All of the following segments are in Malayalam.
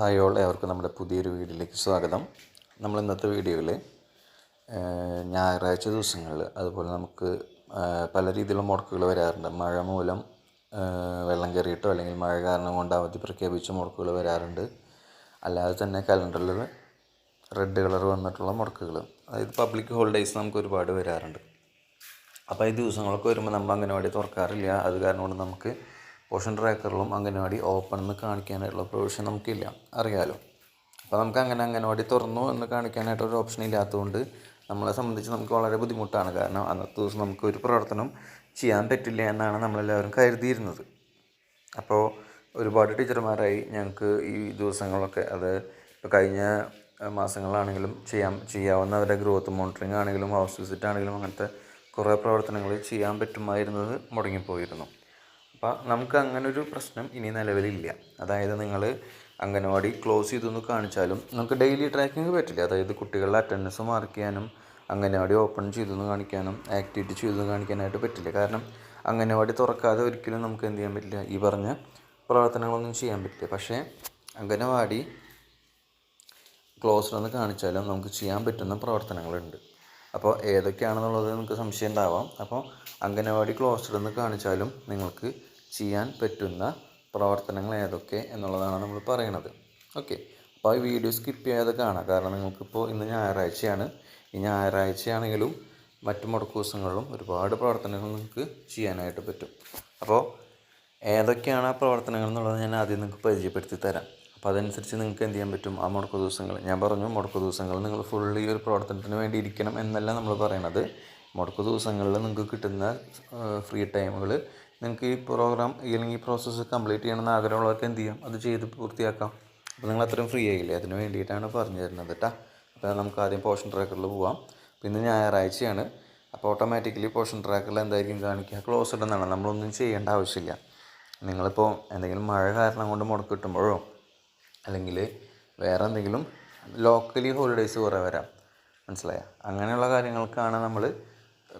ഹായ് ഓൾ ഏവർക്കും നമ്മുടെ പുതിയൊരു വീഡിയോയിലേക്ക് സ്വാഗതം. നമ്മൾ ഇന്നത്തെ വീഡിയോയിൽ ഞായറാഴ്ച ദിവസങ്ങളിൽ അതുപോലെ നമുക്ക് പല രീതിയിലുള്ള മുടക്കുകൾ വരാറുണ്ട്. മഴ മൂലം വെള്ളം കയറിയിട്ടോ അല്ലെങ്കിൽ മഴ കാരണം കൊണ്ട് അവധി പ്രഖ്യാപിച്ച മുടക്കുകൾ വരാറുണ്ട്. അല്ലാതെ തന്നെ കലണ്ടറിൽ റെഡ് കളർ വന്നിട്ടുള്ള മുടക്കുകൾ അതായത് പബ്ലിക് ഹോളിഡേയ്സ് നമുക്ക് ഒരുപാട് വരാറുണ്ട്. അപ്പോൾ ഈ ദിവസങ്ങളൊക്കെ വരുമ്പോൾ നമ്മൾ അംഗനവാടി തുറക്കാറില്ല. അത് കാരണം കൊണ്ട് നമുക്ക് പോഷൻ ട്രാക്കറിലും അംഗനവാടി ഓപ്പൺ എന്ന് കാണിക്കാനായിട്ടുള്ള പ്രൊവിഷൻ നമുക്കില്ല. അറിയാലോ. അപ്പോൾ നമുക്ക് അങ്ങനെ അംഗനവാടി തുറന്നു എന്ന് കാണിക്കാനായിട്ടൊരു ഓപ്ഷൻ ഇല്ലാത്തതുകൊണ്ട് നമ്മളെ സംബന്ധിച്ച് നമുക്ക് വളരെ ബുദ്ധിമുട്ടാണ്. കാരണം അന്നത്തെ ദിവസം നമുക്ക് ഒരു പ്രവർത്തനം ചെയ്യാൻ പറ്റില്ല എന്നാണ് നമ്മളെല്ലാവരും കരുതിയിരുന്നത്. അപ്പോൾ ഒരുപാട് ടീച്ചർമാരായി ഞങ്ങൾക്ക് ഈ ദിവസങ്ങളൊക്കെ അത് ഇപ്പോൾ കഴിഞ്ഞ മാസങ്ങളാണെങ്കിലും ചെയ്യാൻ ചെയ്യാവുന്നവരുടെ ഗ്രോത്ത് മോണിറ്ററിങ് ആണെങ്കിലും ഹൗസ് വിസിറ്റ് ആണെങ്കിലും അങ്ങനത്തെ കുറേ പ്രവർത്തനങ്ങൾ ചെയ്യാൻ പറ്റുമായിരുന്നത് മുടങ്ങിപ്പോയിരുന്നു. അപ്പോൾ നമുക്ക് അങ്ങനെ ഒരു പ്രശ്നം ഇനി നിലവിലില്ല. അതായത് നിങ്ങൾ അംഗനവാടി ക്ലോസ് ചെയ്തൊന്ന് കാണിച്ചാലും നമുക്ക് ഡെയിലി ട്രാക്കിംഗ് പറ്റില്ല. അതായത് കുട്ടികളുടെ അറ്റൻഡൻസ് മാർക്ക് ചെയ്യാനും അംഗനവാടി ഓപ്പൺ ചെയ്തെന്ന് കാണിക്കാനും ആക്ടിവിറ്റി ചെയ്തെന്ന് കാണിക്കാനായിട്ട് പറ്റില്ല. കാരണം അംഗനവാടി തുറക്കാതെ ഒരിക്കലും നമുക്ക് എന്ത് ചെയ്യാൻ പറ്റില്ല. ഈ പറഞ്ഞ പ്രവർത്തനങ്ങളൊന്നും ചെയ്യാൻ പറ്റില്ല. പക്ഷേ അംഗനവാടി ക്ലോസ്ഡ് എന്ന് കാണിച്ചാലും നമുക്ക് ചെയ്യാൻ പറ്റുന്ന പ്രവർത്തനങ്ങളുണ്ട്. അപ്പോൾ ഏതൊക്കെയാണെന്നുള്ളത് നിങ്ങൾക്ക് സംശയം ഉണ്ടാവാം. അപ്പോൾ അംഗനവാടി ക്ലോസ്ഡ് എന്ന് കാണിച്ചാലും നിങ്ങൾക്ക് ചെയ്യാൻ പറ്റുന്ന പ്രവർത്തനങ്ങൾ ഏതൊക്കെ എന്നുള്ളതാണ് നമ്മൾ പറയണത്. ഓക്കെ അപ്പോൾ ഈ വീഡിയോ സ്കിപ്പ് ചെയ്യാതെ കാണാം. കാരണം നിങ്ങൾക്കിപ്പോൾ ഇന്ന് ഞായറാഴ്ചയാണ്. ഈ ഞായറാഴ്ചയാണെങ്കിലും മറ്റു മുടക്കു ദിവസങ്ങളിലും ഒരുപാട് പ്രവർത്തനങ്ങൾ നിങ്ങൾക്ക് ചെയ്യാനായിട്ട് പറ്റും. അപ്പോൾ ഏതൊക്കെയാണ് ആ പ്രവർത്തനങ്ങൾ എന്നുള്ളത് ഞാൻ ആദ്യം നിങ്ങൾക്ക് പരിചയപ്പെടുത്തി തരാം. അപ്പോൾ അതനുസരിച്ച് നിങ്ങൾക്ക് എന്ത് ചെയ്യാൻ പറ്റും? ആ മുടക്കു ദിവസങ്ങൾ ഞാൻ പറഞ്ഞു മുടക്കു ദിവസങ്ങൾ നിങ്ങൾ ഫുള്ളി ഒരു പ്രവർത്തനത്തിന് വേണ്ടി ഇരിക്കണം എന്നല്ല നമ്മൾ പറയണത്. മുടക്കു ദിവസങ്ങളിൽ നിങ്ങൾക്ക് കിട്ടുന്ന ഫ്രീ ടൈമുകൾ നിങ്ങൾക്ക് ഈ പ്രോഗ്രാം അല്ലെങ്കിൽ ഈ പ്രോസസ്സ് കംപ്ലീറ്റ് ചെയ്യണമെന്ന് ആഗ്രഹമുള്ളവർക്ക് എന്ത് ചെയ്യാം? അത് ചെയ്ത് പൂർത്തിയാക്കാം. അപ്പോൾ നിങ്ങൾ അത്രയും ഫ്രീ ആയില്ലേ? അതിന് വേണ്ടിയിട്ടാണ് പറഞ്ഞു തരുന്നത് കേട്ടോ അപ്പോൾ നമുക്ക് ആദ്യം പോഷൻ ട്രാക്കറിൽ പോവാം. പിന്നെ ഞായറാഴ്ചയാണ്. അപ്പോൾ ഓട്ടോമാറ്റിക്കലി പോഷൻ ട്രാക്കറിൽ എന്തായിരിക്കും കാണിക്കുക? ക്ലോസ് ഇടുന്നതാണ്. നമ്മളൊന്നും ചെയ്യേണ്ട ആവശ്യമില്ല. നിങ്ങളിപ്പോൾ എന്തെങ്കിലും മഴ കാരണം കൊണ്ട് മുടക്ക് കിട്ടുമ്പോഴോ അല്ലെങ്കിൽ വേറെ എന്തെങ്കിലും ലോക്കലി ഹോളിഡേയ്സ് കുറേ വരാം. മനസ്സിലായ? അങ്ങനെയുള്ള കാര്യങ്ങൾക്കാണ് നമ്മൾ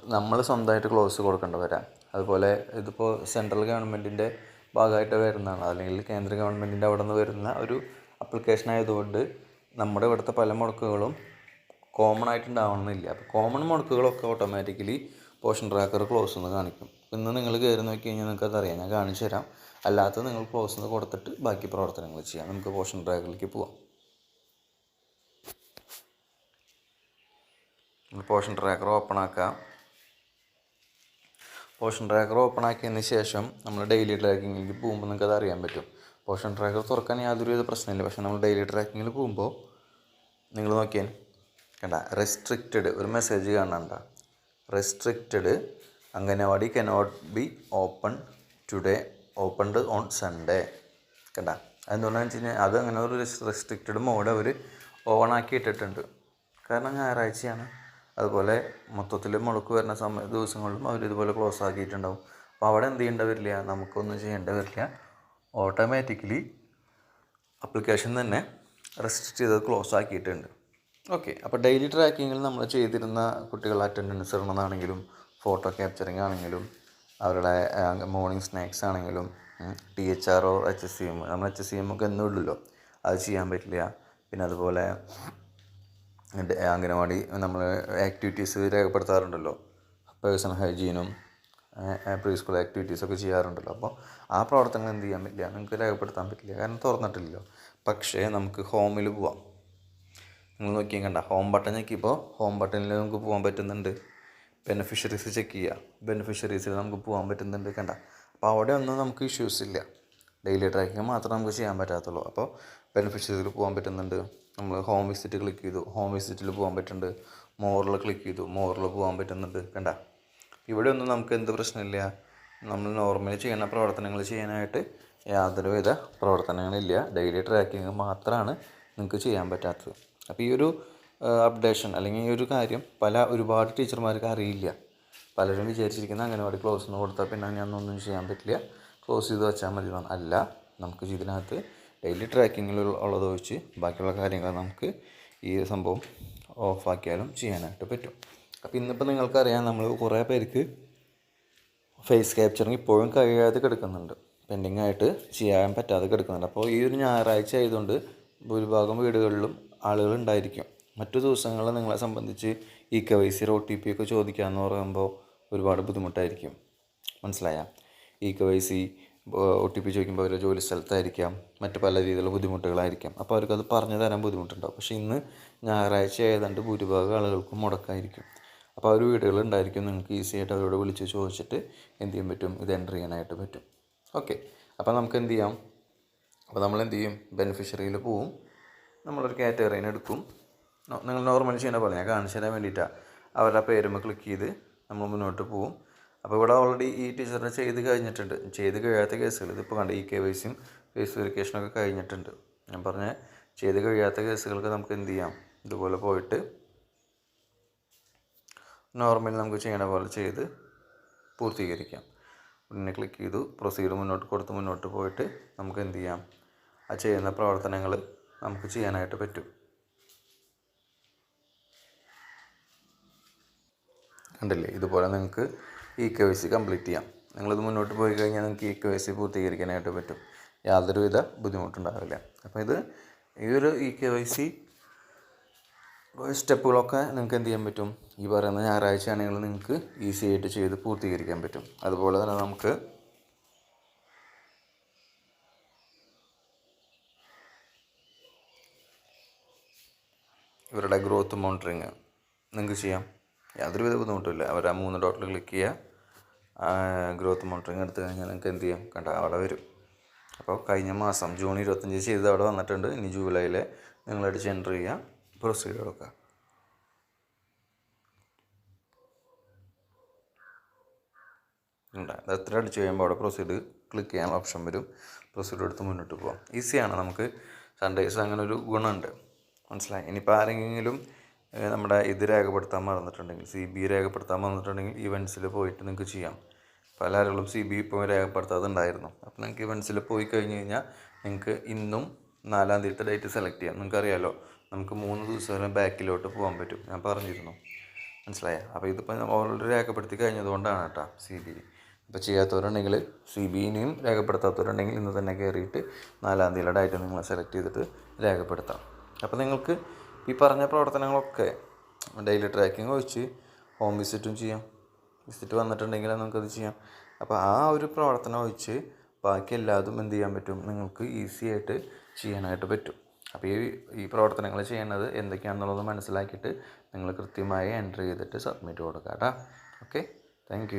നമ്മൾ സ്വന്തമായിട്ട് ക്ലോസ് കൊടുക്കേണ്ടി വരാം അതുപോലെ ഇതിപ്പോൾ സെൻട്രൽ ഗവൺമെന്റിന്റെ ഭാഗമായിട്ട് വരുന്നതാണ്. അല്ലെങ്കിൽ കേന്ദ്ര ഗവൺമെന്റിന്റെ അവിടെ നിന്ന് വരുന്ന ഒരു അപ്ലിക്കേഷൻ ആയതുകൊണ്ട് നമ്മുടെ ഇവിടുത്തെ പല മുടക്കുകളും കോമൺ ആയിട്ടുണ്ടാവണമെന്നില്ല. അപ്പോൾ കോമൺ മുടക്കുകളൊക്കെ ഓട്ടോമാറ്റിക്കലി പോഷൻ ട്രാക്കർ ക്ലോസ് എന്ന് കാണിക്കും. ഇന്ന് നിങ്ങൾ കയറി നോക്കി കഴിഞ്ഞാൽ നിങ്ങൾക്ക് അതറിയാം. ഞാൻ കാണിച്ചു തരാം. അല്ലാത്ത നിങ്ങൾ ക്ലോസ് എന്ന് കൊടുത്തിട്ട് ബാക്കി പ്രവർത്തനങ്ങൾ ചെയ്യാം. നമുക്ക് പോഷൻ ട്രാക്കറിലേക്ക് പോവാം. പോഷൻ ട്രാക്കർ ഓപ്പൺ ആക്കാം. പോഷൻ ട്രാക്കർ ഓപ്പൺ ആക്കിയതിന് ശേഷം നമ്മൾ ഡെയിലി ട്രാക്കിങ്ങിലേക്ക് പോകുമ്പോൾ നിങ്ങൾക്ക് അത് അറിയാൻ പറ്റും. പോഷൻ ട്രാക്കർ തുറക്കാൻ യാതൊരുവിധ പ്രശ്നമില്ല. പക്ഷേ നമ്മൾ ഡെയിലി ട്രാക്കിങ്ങിൽ പോകുമ്പോൾ നിങ്ങൾ നോക്കിയാൽ കണ്ട റെസ്ട്രിക്റ്റഡ് ഒരു മെസ്സേജ് കാണണ്ട restricted anganwadi cannot be open today opened on Sunday കണ്ട? അതെന്തുകൊണ്ടാണെന്ന് വെച്ച് കഴിഞ്ഞാൽ അത് അങ്ങനെ ഒരു റെസ്ട്രിക്റ്റഡ് മോഡ് അവർ ഓൺ ആക്കി ഇട്ടിട്ടുണ്ട്. കാരണം ഞായറാഴ്ചയാണ്. അതുപോലെ മൊത്തത്തിൽ മുളക്ക് വരുന്ന സമയ ദിവസങ്ങളിലും അവർ ഇതുപോലെ ക്ലോസ് ആക്കിയിട്ടുണ്ടാവും. അപ്പോൾ അവിടെ എന്ത് ചെയ്യേണ്ട വരില്ല? നമുക്കൊന്നും ചെയ്യേണ്ട വരില്ല. ഓട്ടോമാറ്റിക്കലി അപ്ലിക്കേഷൻ തന്നെ റെസ്ട്രിക്റ്റ് ചെയ്ത് ക്ലോസ് ആക്കിയിട്ടുണ്ട്. ഓക്കെ അപ്പോൾ ഡെയിലി ട്രാക്കിങ്ങിൽ നമ്മൾ ചെയ്തിരുന്ന കുട്ടികൾ അറ്റൻഡൻസ് ഇടണമെന്നാണെങ്കിലും ഫോട്ടോ ക്യാപ്ചറിങ് ആണെങ്കിലും അവരുടെ മോർണിംഗ് സ്നാക്സ് ആണെങ്കിലും T H R or H S C M നമ്മൾ എച്ച് എസ് സി എം ഒക്കെ എന്നും ഇല്ലല്ലോ. അത് ചെയ്യാൻ പറ്റില്ല. പിന്നെ അതുപോലെ അംഗനവാടി നമ്മൾ ആക്ടിവിറ്റീസ് രേഖപ്പെടുത്താറുണ്ടല്ലോ. പേഴ്സണൽ ഹൈജീനും പ്രീ സ്കൂൾ ആക്ടിവിറ്റീസൊക്കെ ചെയ്യാറുണ്ടല്ലോ. അപ്പോൾ ആ പ്രവർത്തനങ്ങൾ എന്ത് ചെയ്യാൻ പറ്റില്ല? നിങ്ങൾക്ക് രേഖപ്പെടുത്താൻ പറ്റില്ല. കാരണം തുറന്നിട്ടില്ലല്ലോ. പക്ഷേ നമുക്ക് ഹോമിൽ പോവാം. നിങ്ങൾ നോക്കിയാൽ കണ്ട ഹോം ബട്ടൺ ഞെക്കിയപ്പോൾ ഹോം ബട്ടണിൽ നമുക്ക് പോകാൻ പറ്റുന്നുണ്ട്. ബെനിഫിഷ്യറീസ് ചെക്ക് ചെയ്യുക ബെനിഫിഷ്യറീസിൽ നമുക്ക് പോകാൻ പറ്റുന്നുണ്ട് കണ്ട. അപ്പോൾ അവിടെ ഒന്നും നമുക്ക് ഇഷ്യൂസ് ഇല്ല. ഡെയിലി ട്രാക്കിങ് മാത്രമേ നമുക്ക് ചെയ്യാൻ പറ്റാത്തുള്ളൂ. അപ്പോൾ ബെനിഫിഷ്യറീസിൽ പോകാൻ പറ്റുന്നുണ്ട്. നമ്മൾ ഹോം വിസിറ്റ് ക്ലിക്ക് ചെയ്തു. ഹോം വിസിറ്റിൽ പോകാൻ പറ്റുന്നുണ്ട് മോറിൽ ക്ലിക്ക് ചെയ്തു. മോറിൽ പോകാൻ പറ്റുന്നുണ്ട്. കണ്ട? ഇവിടെ ഒന്നും നമുക്ക് എന്ത് പ്രശ്നമില്ല. നമ്മൾ നോർമലി ചെയ്യുന്ന പ്രവർത്തനങ്ങൾ ചെയ്യാനായിട്ട് യാതൊരുവിധ പ്രവർത്തനങ്ങളില്ല. ഡെയിലി ട്രാക്കിങ് മാത്രമാണ് നിങ്ങൾക്ക് ചെയ്യാൻ പറ്റാത്തത്. അപ്പോൾ ഈ ഒരു അപ്ഡേഷൻ അല്ലെങ്കിൽ ഈ ഒരു കാര്യം പല ഒരുപാട് ടീച്ചർമാർക്ക് അറിയില്ല. പലരും വിചാരിച്ചിരിക്കുന്ന അംഗനവാടി ക്ലോസ് എന്ന് കൊടുത്താൽ പിന്നെ ഞാനൊന്നും ചെയ്യാൻ പറ്റില്ല. ക്ലോസ് ചെയ്ത് വെച്ചാൽ മതി അല്ല നമുക്ക് ഇതിനകത്ത് ഡെയിലി ട്രാക്കിങ്ങിൽ ഉള്ളത് ഒഴിച്ച് ബാക്കിയുള്ള കാര്യങ്ങൾ നമുക്ക് ഈ സംഭവം ഓഫാക്കിയാലും ചെയ്യാനായിട്ട് പറ്റും. അപ്പോൾ ഇന്നിപ്പോൾ നിങ്ങൾക്കറിയാം നമ്മൾ കുറേ പേർക്ക് ഫേസ് ക്യാപ്ചറിങ് ഇപ്പോഴും കഴിയാതെ കിടക്കുന്നുണ്ട്. പെൻഡിങ് ആയിട്ട് ചെയ്യാൻ പറ്റാതെ കിടക്കുന്നുണ്ട്. അപ്പോൾ ഈ ഒരു ഞായറാഴ്ച ആയതുകൊണ്ട് ഭൂരിഭാഗം വീടുകളിലും ആളുകൾ ഉണ്ടായിരിക്കും. മറ്റു ദിവസങ്ങളിൽ നിങ്ങളെ സംബന്ധിച്ച് e K Y C O T P ഒക്കെ ചോദിക്കുക എന്ന് പറയുമ്പോൾ ഒരുപാട് ബുദ്ധിമുട്ടായിരിക്കും. മനസ്സിലായ? E K Y C O T P ചോദിക്കുമ്പോൾ അവർ ജോലി സ്ഥലത്തായിരിക്കാം മറ്റ് പല രീതിയിലുള്ള ബുദ്ധിമുട്ടുകളായിരിക്കാം. അപ്പോൾ അവർക്കത് പറഞ്ഞു തരാൻ ബുദ്ധിമുട്ടുണ്ടാവും. പക്ഷേ ഇന്ന് ഞായറാഴ്ച ഏതാണ്ട് ഭൂരിഭാഗം ആളുകൾക്കും മുടക്കായിരിക്കും. അപ്പോൾ ആ ഉണ്ടായിരിക്കും നിങ്ങൾക്ക് ഈസി ആയിട്ട് അവരോട് വിളിച്ച് ചോദിച്ചിട്ട് എന്ത് ചെയ്യാൻ പറ്റും? ഇത് എന്റർ ചെയ്യാനായിട്ട് പറ്റും. ഓക്കെ. അപ്പോൾ നമുക്ക് എന്ത് ചെയ്യാം? അപ്പോൾ നമ്മൾ എന്ത് ചെയ്യും? ബെനിഫിഷ്യറിയിൽ പോവും. നമ്മളൊരു കാറ്റഗറീനെ എടുക്കും. നിങ്ങൾ നോർമൽ ചെയ്യുന്ന പോലെ ഞാൻ കാണിച്ചു തരാൻ വേണ്ടിയിട്ടാണ് അവരുടെ പേരുമ്പോൾ ക്ലിക്ക് ചെയ്ത് നമ്മൾ മുന്നോട്ട് പോവും. അപ്പോൾ ഇവിടെ ഓൾറെഡി ഈ ടീച്ചറിനെ ചെയ്ത് കഴിഞ്ഞിട്ടുണ്ട്. ചെയ്ത് കഴിയാത്ത കേസുകൾ ഇതിപ്പോൾ കണ്ട ഈ കെ വൈ സിയും ഫേസ് വെരിഫിക്കേഷനൊക്കെ കഴിഞ്ഞിട്ടുണ്ട്. ഞാൻ പറഞ്ഞ ചെയ്ത് കഴിയാത്ത കേസുകൾക്ക് നമുക്ക് എന്ത് ചെയ്യാം? ഇതുപോലെ പോയിട്ട് നോർമലി നമുക്ക് ചെയ്യണ പോലെ ചെയ്ത് പൂർത്തീകരിക്കാം. പിന്നെ ക്ലിക്ക് ചെയ്തു പ്രൊസീഡ് മുന്നോട്ട് കൊടുത്ത് മുന്നോട്ട് പോയിട്ട് നമുക്ക് എന്ത് ചെയ്യാം? ആ ചെയ്യുന്ന പ്രവർത്തനങ്ങൾ നമുക്ക് ചെയ്യാനായിട്ട് പറ്റും. കണ്ടില്ലേ? ഇതുപോലെ നിങ്ങൾക്ക് e K Y C complete ചെയ്യാം. നിങ്ങളിത് മുന്നോട്ട് പോയി കഴിഞ്ഞാൽ നിങ്ങൾക്ക് ഈ കെ വൈ സി പൂർത്തീകരിക്കാനായിട്ട് പറ്റും. യാതൊരുവിധ ബുദ്ധിമുട്ടുണ്ടാവില്ല. അപ്പോൾ ഇത് ഈ ഒരു ഇ കെ വൈ സി സ്റ്റെപ്പുകളൊക്കെ നിങ്ങൾക്ക് എന്ത് ചെയ്യാൻ പറ്റും? ഈ പറയുന്ന ഞായറാഴ്ച ആണെങ്കിൽ നിങ്ങൾക്ക് ഈസി ആയിട്ട് ചെയ്ത് പൂർത്തീകരിക്കാൻ പറ്റും. അതുപോലെ തന്നെ നമുക്ക് ഇവരുടെ ഗ്രോത്ത് മോണിറ്ററിങ് നിങ്ങൾക്ക് ചെയ്യാം. യാതൊരുവിധ ബുദ്ധിമുട്ടില്ല അവർ ആ മൂന്ന് ഡോട്ടിൽ ക്ലിക്ക് ചെയ്യുക. ഗ്രോത്ത് മോണിറ്ററിങ് എടുത്തു കഴിഞ്ഞാൽ നിങ്ങൾക്ക് എന്ത് ചെയ്യാം? കണ്ട അവിടെ വരും. അപ്പോൾ കഴിഞ്ഞ മാസം ജൂൺ ഇരുപത്തഞ്ച് ചെയ്ത് അവിടെ വന്നിട്ടുണ്ട്. ഇനി ജൂലൈയിലെ നിങ്ങളടിച്ച് എന്റർ ചെയ്യുക പ്രൊസീഡ് കൊടുക്കുക ഉണ്ട് അത് എത്ര അടിച്ച് കഴിയുമ്പോൾ അവിടെ പ്രൊസീഡ് ക്ലിക്ക് ചെയ്യാൻ ഓപ്ഷൻ വരും. പ്രൊസീഡ് എടുത്ത് മുന്നോട്ട് പോകാം ഈസിയാണ് നമുക്ക്. സൺഡേസ് അങ്ങനെ ഒരു ഗുണമുണ്ട്. മനസ്സിലായി? ഇനിയിപ്പോൾ ആരെങ്കിലും നമ്മുടെ ഇത് രേഖപ്പെടുത്താൻ മറന്നിട്ടുണ്ടെങ്കിൽ സി ബി രേഖപ്പെടുത്താൻ മറന്നിട്ടുണ്ടെങ്കിൽ ഇവന്റ്സിൽ പോയിട്ട് നിങ്ങൾക്ക് ചെയ്യാം. പല ആളുകളും സി ബി ഇപ്പോൾ രേഖപ്പെടുത്താതുണ്ടായിരുന്നു അപ്പോൾ നിങ്ങൾക്ക് ഇവൻസിൽ പോയി കഴിഞ്ഞ് കഴിഞ്ഞാൽ നിങ്ങൾക്ക് ഇന്നും നാലാം തീയതി ഡേറ്റ് സെലക്ട് ചെയ്യാം. നിങ്ങൾക്കറിയാലോ നമുക്ക് മൂന്ന് ദിവസം വരെ ബാക്കിലോട്ട് പോകാൻ പറ്റും. ഞാൻ പറഞ്ഞിരുന്നു. മനസ്സിലായോ? അപ്പോൾ ഇതിപ്പോൾ ഓൾറെഡി രേഖപ്പെടുത്തി കഴിഞ്ഞതുകൊണ്ടാണ് കേട്ടോ സി ബി അപ്പോൾ ചെയ്യാത്തവരുണ്ടെങ്കിൽ സി ബിനെയും രേഖപ്പെടുത്താത്തവരുണ്ടെങ്കിൽ ഇന്ന് തന്നെ കയറിയിട്ട് നാലാം തീയതി ഡേറ്റ് നിങ്ങൾ സെലക്ട് ചെയ്തിട്ട് രേഖപ്പെടുത്താം. അപ്പോൾ നിങ്ങൾക്ക് ഈ പറഞ്ഞ പ്രവർത്തനങ്ങളൊക്കെ ഡെയിലി ട്രാക്കിംഗ് ഒഴിച്ച് ഹോം വിസിറ്റും ചെയ്യാം. വിസിറ്റ് വന്നിട്ടുണ്ടെങ്കിൽ നിങ്ങൾക്കത് ചെയ്യാം. അപ്പോൾ ആ ഒരു പ്രവർത്തനം ഒഴിച്ച് ബാക്കി എല്ലാതും എന്ത് ചെയ്യാൻ പറ്റും? നിങ്ങൾക്ക് ഈസി ആയിട്ട് ചെയ്യാനായിട്ട് പറ്റും. അപ്പോൾ ഈ ഈ പ്രവർത്തനങ്ങൾ ചെയ്യേണ്ടത് എന്തൊക്കെയാണെന്നുള്ളത് മനസ്സിലാക്കിയിട്ട് നിങ്ങൾ കൃത്യമായി എന്റർ ചെയ്തിട്ട് സബ്മിറ്റ് കൊടുക്കാം കേട്ടോ ഓക്കെ താങ്ക്